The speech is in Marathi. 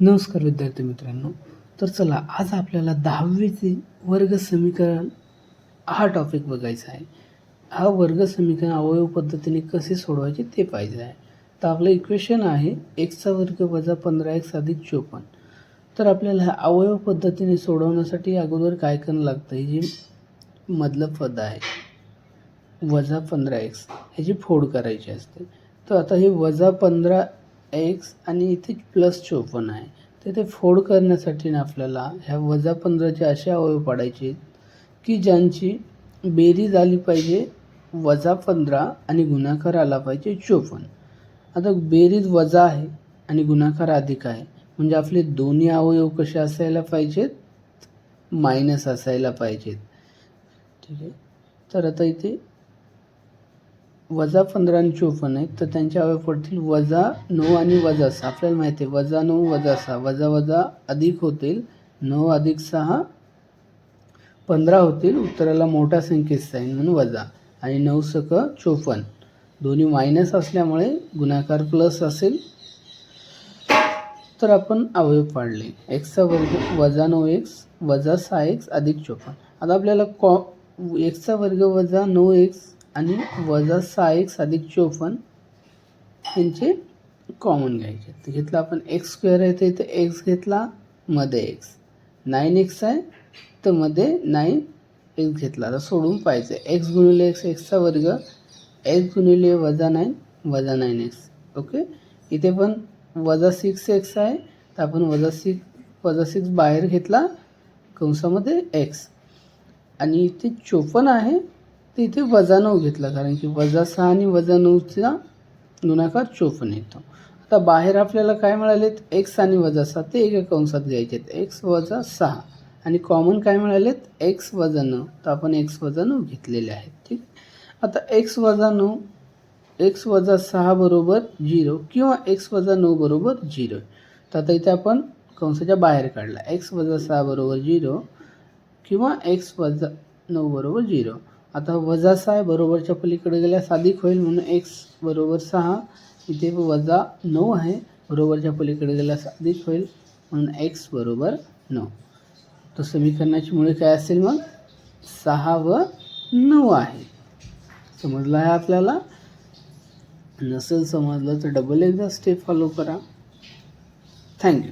नमस्कार विद्यार्थी मित्रांनो. तर चला आज आपल्याला दहावीचे वर्ग समीकरण हा टॉपिक बघायचा आहे. हा वर्ग समीकरण अवयव पद्धतीने कसे सोडवायचे ते पाहिजे आहे. तर आपलं इक्वेशन आहे एक्सचा वर्ग वजा पंधरा एक्स अधिक चोपन्न. तर आपल्याला अवयव पद्धतीने सोडवण्यासाठी अगोदर काय करणं लागतं? हे जे मधलं पद आहे वजा पंधरा एक्स ह्याची फोड करायची असते. तर आता हे वजा पंधरा एक्स आणि इथे प्लस चोपन्न आहे. तर ते फोड करण्यासाठी ना आपल्याला ह्या वजा पंधराचे असे अवयव पाडायचे की ज्यांची बेरीज आली पाहिजे वजा पंधरा आणि गुणाकार आला पाहिजे चोपन्न. आता बेरीज वजा आहे आणि गुणाकार अधिक आहे. म्हणजे आपले दोन्ही अवयव कसे असायला पाहिजेत? मायनस असायला पाहिजेत. ठीक आहे? तर आता इथे वजा पंधरा आणि चोपन्न आहेत तर त्यांच्या अवयव पडतील वजा नऊ आणि वजा सहा. आपल्याला माहिती आहे वजा नऊ वजा सहा. वजा वजा अधिक होतील नऊ अधिक सहा पंधरा होतील उत्तराला मोठा संख्येत साईन म्हणून वजा. आणि नऊ सक चोपन्न. दोन्ही मायनस असल्यामुळे गुणाकार प्लस असेल. तर आपण अवयव पाडले. एक्सचा वर्ग वजा नऊ एक्स वजा सहा एक्स अधिक चोपन्न. आता आपल्याला कॉ एक्सचा वर्ग वजा नऊ एक्स आणि वजा सहा एक्स अधिक चोपन्न यांचे कॉमन घ्यायचे. तर घेतला आपण एक्स स्क्वेअर आहे तर इथे एक्स घेतला मध्ये एक्स नाईन एक्स आहे तर मध्ये नाईन एक्स घेतला. तर सोडून पाहिजे एक्स गुणिले एक्स एक्सचा वर्ग. एक्स गुणिले वजा नाईन वजा नाईन एक्स ओके इथे पण वजा सिक्स एक्स आहे तर आपण वजा सिक्स वजा सिक्स बाहेर घेतला कंसामध्ये एक्स आणि इथे चोपन्न आहे तर इथे वजा नऊ घेतला कारण की वजा सहा आणि वजा नऊचा गुणाकार चोपन्न येतो. आता बाहेर आपल्याला काय मिळालेत? एक्स आणि वजा सहा ते एका कंसात घ्यायचे आहेत एक्स वजा सहा. आणि कॉमन काय मिळालेत? एक्स वजा नऊ. तर आपण एक्स वजा नऊ घेतलेले आहेत ठीक? आता एक्स वजा नऊ एक्स वजा सहा बरोबर झिरो किंवा एक्स वजा नऊ बरोबर झिरो. तर आता इथे आपण कंसाच्या बाहेर काढला. एक्स वजा सहा बरोबर झिरो किंवा एक्स वजा नऊ बरोबर झिरो. आता वजा सहा आहे बरोबरच्या पलीकडे गेल्यास अधिक होईल म्हणून एक्स बरोबर सहा. इथे वजा नऊ आहे. बरोबरच्या पलीकडे गेल्यास अधिक होईल म्हणून एक्स बरोबर नऊ. तर समीकरणाची मुळे काय असेल मग? सहा व नऊ आहे. समजलं आहे आपल्याला? नसेल समजलं तर डबल एकदा स्टेप फॉलो करा. थँक्यू